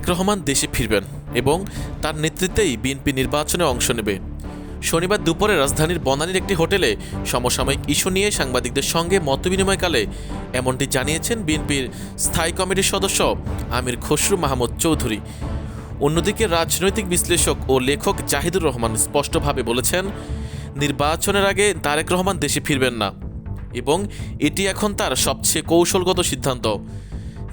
তারেক রহমান দেশে ফিরবেন এবং তার নেতৃত্বেই বিএনপি নির্বাচনে অংশ নেবে। শনিবার দুপুরে রাজধানীর বনানীর একটি হোটেলে সমসাময়িক ইস্যু নিয়ে সাংবাদিকদের সঙ্গে মতবিনিময়কালে এমনটি জানিয়েছেন বিএনপির স্থায়ী কমিটির সদস্য আমির খসরু মাহমুদ চৌধুরী। অন্যদিকে রাজনৈতিক বিশ্লেষক ও লেখক জাহিদুর রহমান স্পষ্টভাবে বলেছেন, নির্বাচনের আগে তারেক রহমান দেশে ফিরবেন না এবং এটি এখন তার সবচেয়ে কৌশলগত সিদ্ধান্ত।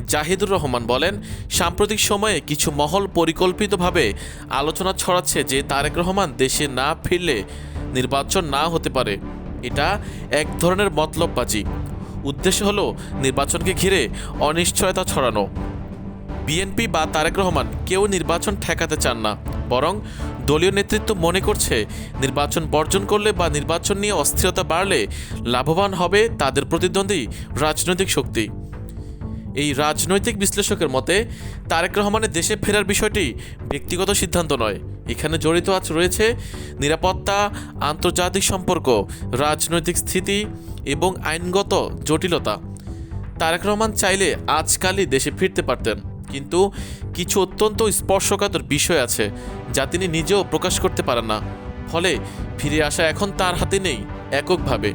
জাহিদুর রহমান বলেন, সাম্প্রতিক সময়ে কিছু মহল পরিকল্পিতভাবে আলোচনা ছড়াচ্ছে যে তারেক রহমান দেশে না ফিরলে নির্বাচন না হতে পারে। এটা এক ধরনের মতলববাজি। উদ্দেশ্য হলো নির্বাচনকে ঘিরে অনিশ্চয়তা ছড়ানো। বিএনপি বা তারেক রহমান কেউ নির্বাচন ঠেকাতে চান না, বরং দলীয় নেতৃত্ব মনে করছে নির্বাচন বর্জন করলে বা নির্বাচন নিয়ে অস্থিরতা বাড়লে লাভবান হবে তাদের প্রতিদ্বন্দ্বী রাজনৈতিক শক্তি। এই রাজনৈতিক বিশ্লেষকের মতে, তারেক রহমানের দেশে ফেরার বিষয়টি ব্যক্তিগত সিদ্ধান্ত নয়। এখানে জড়িত আজ রয়েছে নিরাপত্তা, আন্তর্জাতিক সম্পর্ক, রাজনৈতিক স্থিতি এবং আইনগত জটিলতা। তারেক রহমান চাইলে আজকালই দেশে ফিরতে পারতেন, কিন্তু কিছু অত্যন্ত স্পর্শকাতর বিষয় আছে যা তিনি নিজেও প্রকাশ করতে পারেন না। ফলে ফিরে আসা এখন তার হাতে নেই, এককভাবে।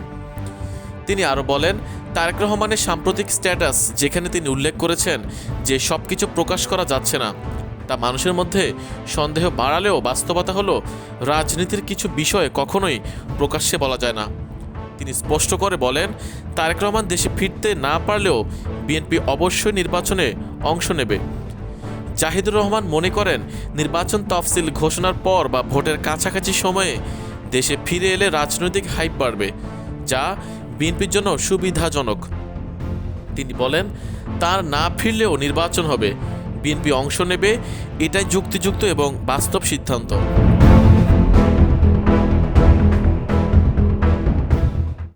তিনি আরও বলেন তারেক রহমানের সাম্প্রতিক স্ট্যাটাস, যেখানে তিনি উল্লেখ করেছেন যে সব কিছু প্রকাশ করা যাচ্ছে না। তা মানুষের মধ্যে সন্দেহ বাড়ালেও বাস্তবতা হলো, রাজনীতির কিছু বিষয় কখনোই প্রকাশ্যে বলা যায় না। তিনি স্পষ্ট করে বলেন, তারেক রহমান দেশে ফিরতে না পারলেও বিএনপি অবশ্যই নির্বাচনে অংশ নেবে। জাহিদুর রহমান মনে করেন, নির্বাচন তফসিল ঘোষণার পর বা ভোটের কাছাকাছি সময়ে দেশে ফিরে এলে রাজনৈতিক হাইপ বাড়বে, যা বিএনপির জন্য সুবিধাজনক। তিনি বলেন, তার না ফিরলেও নির্বাচন হবে। বিএনপি অংশ নেবে, এটাই যুক্তিযুক্ত এবং বাস্তব সিদ্ধান্ত।